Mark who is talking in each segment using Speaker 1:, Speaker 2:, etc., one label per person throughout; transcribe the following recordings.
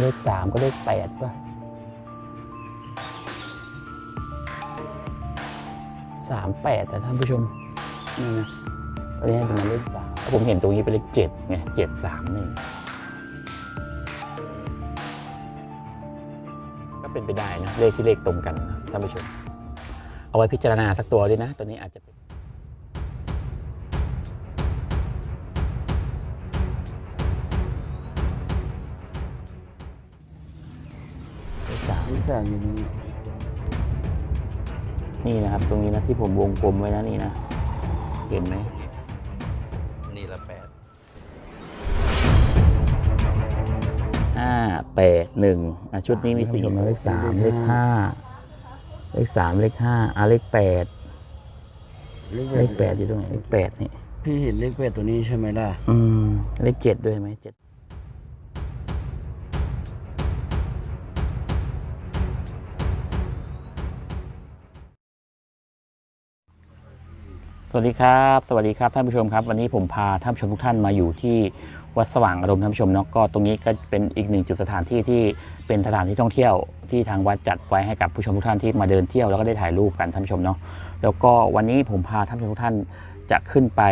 Speaker 1: เลขสามก็เลขแปดป่ะสามแปดแต่ท่านผู้ชมนี่นะตอนนี้เป็นเลขสามผมเห็นตรงนี้เป็นเลขเจ็ดไงเจ็ดสามหนึ่งก็เป็นไปได้นะ เลขที่เลขตรงกันนะท่านผู้ชม เอาไว้พิจารณาสักตัวด้วยนะ ตัวนี้อาจจะเป็น ขสาม
Speaker 2: เลขสามอยู่นี่
Speaker 1: นี่นะครับ ตรงนี้นะที่ผมวงกลมไว้นะนี่นะ เห็นไหม
Speaker 3: นี่ละแปด
Speaker 1: ห้าแปดหนึ่งอะชุดนี้มีสี่เลขสามเลขห้าเลขสามเลขห้าอะเลขแปด
Speaker 2: เลข
Speaker 1: เลขแปดอยู่ตรงไหนเลขแปดนี่
Speaker 2: พี่เห็นเลขแปดตัวนี้ใช่ไหมล่ะ
Speaker 1: อืม เลขเจ็ดด้วยไหมเจ็ด สวัสดีครับ สวัสดีครับท่านผู้ชมครับ วันนี้ผมพาท่านผู้ชมทุกท่านมาอยู่ที่วัดสว่างอารมณ์ท่านผู้ชมเนาะก็ตรงนี้ก็เป็นอีกหนึ่งจุดสถานที่ที่เป็นสถานที่ท่องเที่ยวที่ทางวัดจัดไว้ให้กับผู้ชมทุกท่านที่มาเดินเที่ยวแล้วก็ได้ถ่ายรูปกันท่านผู้ชมเนาะแล้วก็วันนี้ผมพาท่านผู้ชมทุกท่านจะขึ้นไป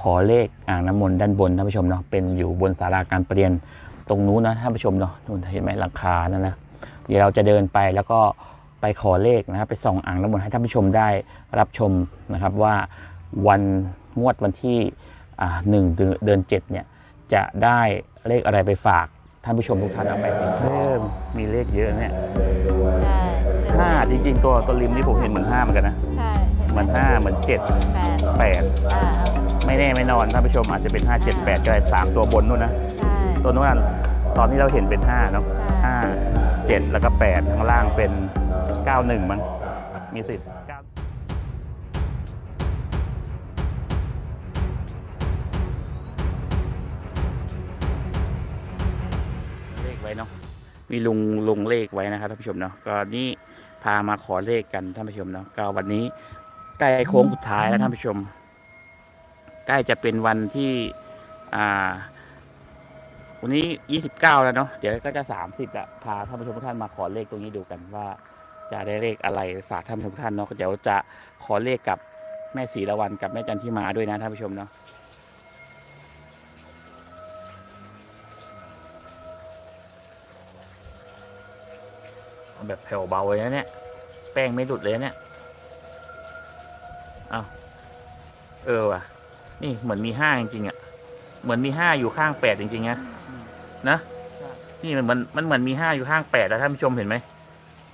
Speaker 1: ขอเลขอ่างน้ำมนต์ด้านบนท่านผู้ชมเนาะเป็นอยู่บนศาลาการประเรียนตรงนู้นนะท่านผู้ชมเนาะนู่นเห็นไหมหลังคานั่นนะเดี๋ยวเราจะเดินไปแล้วก็ ไปขอเลขนะครับไปส่องอ่างน้ำมนต์ให้ท่านผู้ชมได้รับชมนะครับว่าวันงวดวันที่อ่าหนึ่งเดือนเจ็ดเนี่ยจะได้เลขอะไรไปฝากท่านผู้ชมทุกท่านเอาไปเพิ่มมีเลขเยอะเนี่ย
Speaker 4: ใช่
Speaker 1: ห้าจริงๆ ตัวตัวริมนี่ผมเห็นเหมือนห้าเหมือนกันนะ
Speaker 4: ใช่
Speaker 1: เหมือนห้าเหมือนเจ็ด
Speaker 4: แปด
Speaker 1: แปด
Speaker 4: อ่า
Speaker 1: ไม่แน่ไม่นอนท่านผู้ชมอาจจะเป็นห้าเจ็ดแปดก็ได้สามตัวบนนู่นนะ
Speaker 4: ใช่
Speaker 1: ตัวนู้นนะตอนนี้เราเห็นเป็นห้าเนาะห้าเจ็ดแล้วก็แปดข้างล่างเป็น เก้าหนึ่งมั้ง มีสิทธิ์เก้าเลขไว้เนาะ มีลุงลงเลขไว้นะครับท่านผู้ชมเนาะ ก็นี่พามาขอเลขกันท่านผู้ชมเนาะ ก็วันนี้ใกล้โค้งสุดท้ายแล้วท่านผู้ชม ใกล้จะเป็นวันที่อ่าวันนี้ยี่สิบเก้าแล้วเนาะ เดี๋ยวก็จะสามสิบละพาท่านผู้ชมทุกท่านมาขอเลขตรงนี้ดูกันว่า จะได้เลขอะไรฝากท่านทุกท่านเนาะเดี๋ยวจะขอเลขกับแม่ศรีละวันกับแม่จันที่มาด้วยนะท่านผู้ชมเนาะแบบแผ่วเบาเลยนะเนี่ย แป้งไม่หลุดเลยนะเนี่ยเอาเออว่ะ นี่เหมือนมีห้าจริงๆอะ่ะ เหมือนมีห้าอยู่ข้างแปดจริงๆนะนะ นี่มันมือนมันเหมือนมีห้าอยู่ข้างแปดแล้วท่านผู้ชมเห็นไหม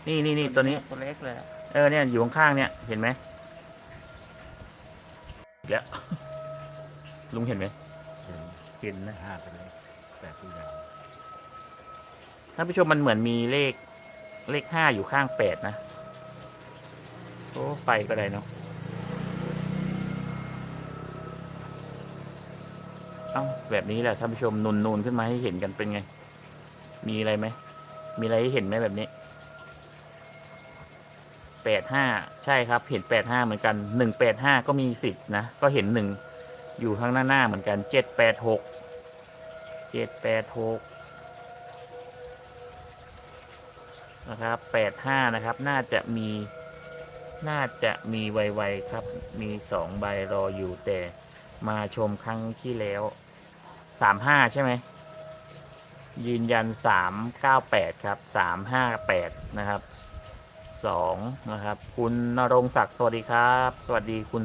Speaker 1: นี่นี่นี่ตัวนี้
Speaker 2: ตัวเล็กเลย
Speaker 1: เออเนี่ยอยู่ข้างๆเนี่ยเห็นไหมเดี๋ยว ลุงเห็นไหมเห็นนะ
Speaker 2: ห้าตัวเล็กแปดตัวใหญ่
Speaker 1: ท่านผู้ชมมันเหมือนมีเลขเลขห้าอยู่ข้างแปดนะโอ้ไฟก็ได้เนาะเอ้าแบบนี้แหละท่านผู้ชมนูนนูนๆขึ้นมาให้เห็นกันเป็นไง มีอะไรไหมมีอะไรให้เห็นไหมแบบนี้ แปดห้าใช่ครับ เห็นแปดห้าเหมือนกันหนึ่งแปดห้าก็มีสิทธิ์นะ ก็เห็นหนึ่งอยู่ข้างหน้าหน้าเหมือนกันเจ็ดแปดหกเจ็ดแปดหกนะครับแปดห้านะครับ น่าจะมี น่าจะมีไวๆครับ มีสองใบรออยู่แต่มาชมครั้งที่แล้วสามห้าใช่ไหมยืนยันสามเก้าแปดครับสามห้าแปดนะครับ สองนะครับ คุณนรงศักดิ์สวัสดีครับ สวัสดีคุณ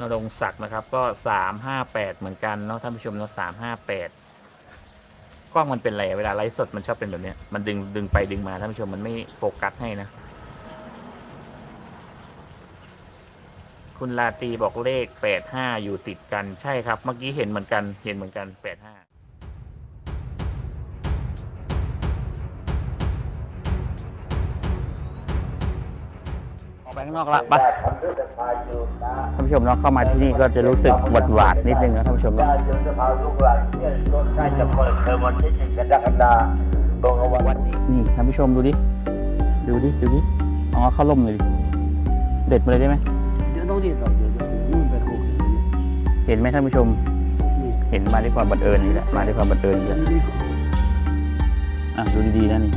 Speaker 1: นรงศักดิ์นะครับ ก็สามห้าแปดเหมือนกันเนาะท่านผู้ชมเนาะแปดกล้องมันเป็นไรเวลาไลฟ์สดมันชอบเป็นแบบนี้มันดึงดึงไปดึงมาท่านผู้ชมมันไม่โฟกัสให้นะ คุณลาตีบอกเลขแปดห้าอยู่ติดกันใช่ครับ เมื่อกี้เห็นเหมือนกันเห็นเหมือนกันแปดห้า ข้างนอกละไปท่านผู้ผู้ชมเนาะเข้ามาที่นี่ก็จะรู้สึกหวาดหวาดๆนิดนึงนะท่านผู้ชมเนาะ
Speaker 4: ยนสภาลูกหลานเนี่ยรถใกล้จะเปิดเทอมวันที่หนึ่งกรกฎาคมตรงกับวันนี้
Speaker 1: นี่ท่านผู้ชมดูดิดูดิดูดิเอาเข้าร่มเลยดิเด็ดมาเลยได้ไหม
Speaker 2: เดี๋ยวต้องดีต่อเดี๋ยวเดี๋ยวนู่นไปโคก
Speaker 1: เห็นไหมท่านผู้ชม
Speaker 2: นี่
Speaker 1: เห็นมาด้วยความบังเอิญนี่แหละมาด้วยความบังเอิญนี่แหละ
Speaker 2: นี่
Speaker 1: อะดูดีๆนะนี่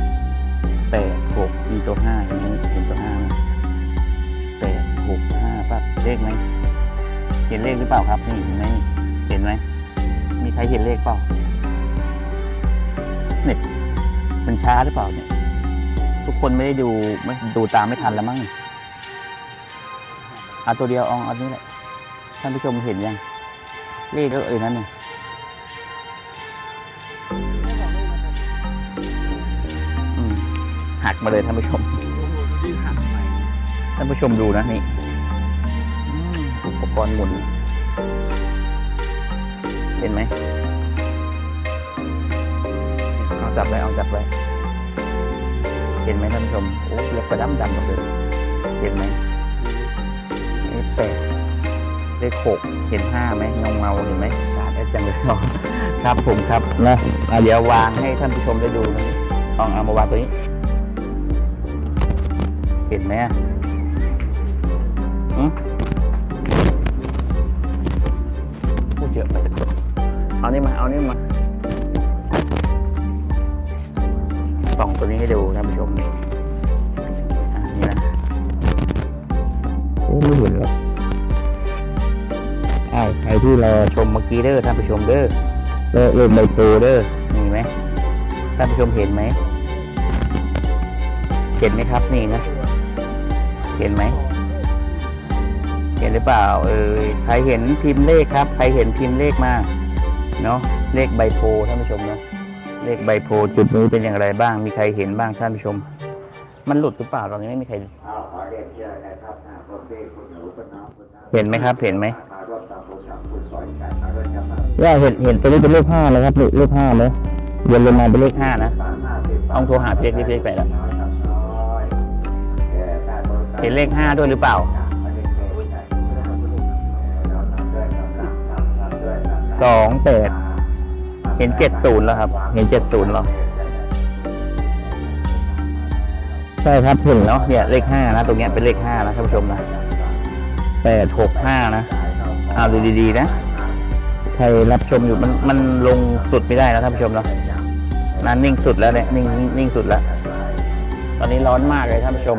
Speaker 1: แปดหกมีตัวห้าเห็นไหมเห็นตัวห้าไหม เลขไหมเห็นเลขหรือเปล่าครับ นี่เห็นไหมเห็นไหมมีใครเห็นเลขเปล่าเนี่ยมันช้าหรือเปล่าเนี่ย ทุกคนไม่ได้ดูไม่ดูตามไม่ทันแล้วมั้งเอาตัวเดียวเอาอันนี้แหละท่านผู้ชมเห็นยังเลขก็เอ่ยนั่นเนี่ยอืมหักมาเลยท่านผู้ชม
Speaker 2: ที่หักไป
Speaker 1: ท่านผู้ชมดูนะนี่อืม อุปกรณ์หมุน เห็นไหมเอาจับไว้เอาจับไว้เห็นไหมท่านผู้ชมโอ้เล็บกระดำดำหมดเลยเห็นไหมเลขแปดเลขหกเห็นห้าไหมเงาเงาเห็นไหมสาดได้จังเลยเนาะครับผมครับนะเดี๋ยววางให้ท่านผู้ชมได้ดูนะลองเอามาวางตัวนี้ เห็นไหมอะอืม เอานี่มา เอานี่มาส่องตัวนี้ให้ดูท่านผู้ชมนี่อะนี่นะโอ้ไม่เห็นหรอกอ้าวใครที่รอชมเมื่อกี้เด้อท่านผู้ชมเด้อเริ่มเริ่มใบโตเด้อนี่ไหมท่านผู้ชมเห็นไหม เห็นไหมครับนี่นะ เห็นไหม เห็นหรือเปล่า เออใครเห็นพิมพ์เลขครับ ใครเห็นพิมพ์เลขมา เนาะเลขใบโพธิ์ท่านผู้ชมเนาะเลขใบโพธิ์จุดนี้เป็นอย่างไรบ้าง มีใครเห็นบ้างท่านผู้ชม มันหลุดหรือเปล่าตอนนี้ไม่มีใคร
Speaker 4: เอาขอเรียนเชิญนะครับอ่าคนเด็กคนหนูคนน้องคนน้า
Speaker 1: เห็นไหมครับ เห็นไหม
Speaker 4: มาร่วมทำบุญทำบุญสอนกันมาร่วมทำบุญ
Speaker 1: ว่าเห็นเห็นตัวนี้เป็นเลขห้าเลยครับเลขห้าเลยเรียนลงมาเป็นเลขห้านะ
Speaker 4: สามห้าสิบ
Speaker 1: ต้องโทรหาพี่เล็กพี่เล็กไปแล้ว
Speaker 4: น้อยครับน้อยแก่การบริการ
Speaker 1: เห็นเลขห้าด้วยหรือเปล่า สองแปดเห็นเจ็ดศูนย์แล้วครับ เห็นเจ็ดศูนย์หรอใช่ครับเห็นแล้วเนี่ยเลขห้านะตรงเนี้ยเป็นเลขห้านะท่านผู้ชมนะแปดหกห้านะเอาดูดีๆนะใครรับชมอยู่มันมันลงสุดไม่ได้นะท่านผู้ชมเนาะนั่นนิ่งสุดแล้วเนี่ยนิ่งนิ่งสุดแล้ว ตอนนี้ร้อนมากเลยท่านผู้ชม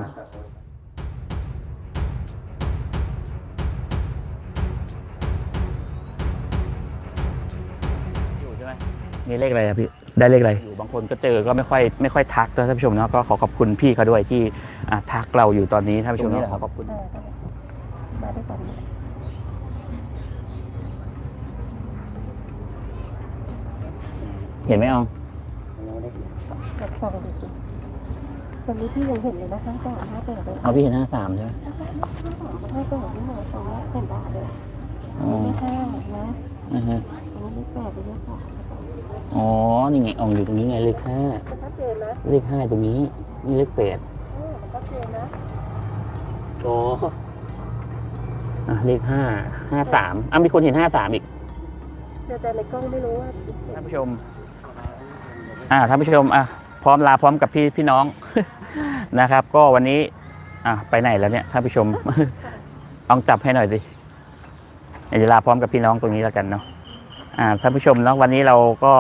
Speaker 1: มีเลขอะไรอะพี่ ได้เลขอะไร อยู่บางคนก็เจอก็ไม่ค่อยไม่ค่อยทักนะท่านผู้ชมเนาะก็ขอขอบคุณพี่เขาด้วยที่อ่าทักเราอยู่ตอนนี้ท่านผู้ชมเนาะขอขอบคุณ
Speaker 5: มาด้วยกัน
Speaker 1: เห็นไหมออง
Speaker 5: กับส่องดูสิตอนนี้พี่ยังเห็นเลยนะคะสองห้าแปดเลย
Speaker 1: เอาพี่เห็นห้าสามใช่ไหม
Speaker 5: ห้าแปดที่หนูสองแรกเป็นดาเลย
Speaker 1: อ๋อ
Speaker 5: อันนี้ห้านะ
Speaker 1: อ่าฮะ
Speaker 5: อันนี้แปดอันนี้สาม
Speaker 1: อ๋อ นี่ไงอองอยู่ตรงนี้ไงเลขห้า
Speaker 5: ชัดเจนนะ
Speaker 1: เลขห้าตรงนี้ นี่เลขแปด
Speaker 5: เออชัดเจนนะ
Speaker 1: อ๋ออะเลขห้าห้าสามอะมีคนเห็นห้าสามอีก
Speaker 5: แต่แต่ในกล้องไม่รู้ว่า
Speaker 1: ท่านผู้ชม อ่าท่านผู้ชมอะพร้อมลาพร้อมกับพี่พี่น้องนะครับ ก็วันนี้ อะไปไหนแล้วเนี่ยท่านผู้ชมลองจับให้หน่อยสิเดี๋ยวจะลาพร้อมกับพี่น้องตรงนี้แล้วกันเนาะ อ่าท่านผู้ชมเนาะวันนี้เราก็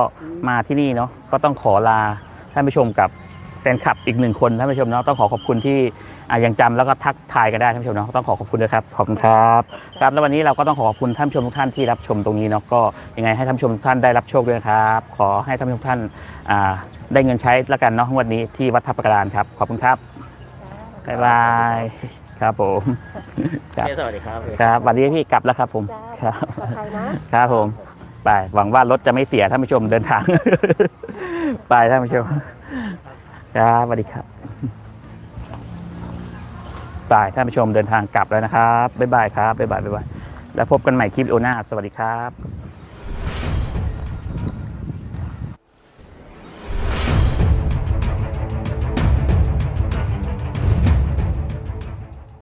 Speaker 1: มาที่นี่เนาะก็ต้องขอลาท่านผู้ชมกับแฟนคลับอีกหนึ่งคนท่านผู้ชมเนาะต้องขอขอบคุณที่อ่ายังจำแล้วก็ทักทายกันได้ท่านผู้ชมเนาะต้องขอขอบคุณด้วยครับขอบคุณครับครับแล้ววันนี้เราก็ต้องขอขอบคุณท่านผู้ชมทุกท่านที่รับชมตรงนี้เนาะก็ยังไงให้ท่านผู้ชมทุกท่านได้รับโชคด้วยนะครับขอให้ท่านผู้ชมทุกท่านอ่าได้เงินใช้แล้วกันเนาะวันนี้ที่วัดทับกระดานครับขอบคุณครับบ๊ายบายครับผมครับ
Speaker 2: สวัสดีครับ
Speaker 1: ครับวันนี้พี่กลับแล้วครับผม
Speaker 5: จ้า
Speaker 1: ครับ
Speaker 5: ปลอดภัยนะ ครับ
Speaker 1: ผม ไป หวังว่ารถจะไม่เสียท่านผู้ชมเดินทาง ไปท่านผู้ชมครับสวัสดีครับไปท่านผู้ชมเดินทางกลับแล้วนะครับบ๊ายบายครับบ๊ายบายบ๊ายบายแล้วพบกันใหม่คลิปโอหน้า สวัสดีครับ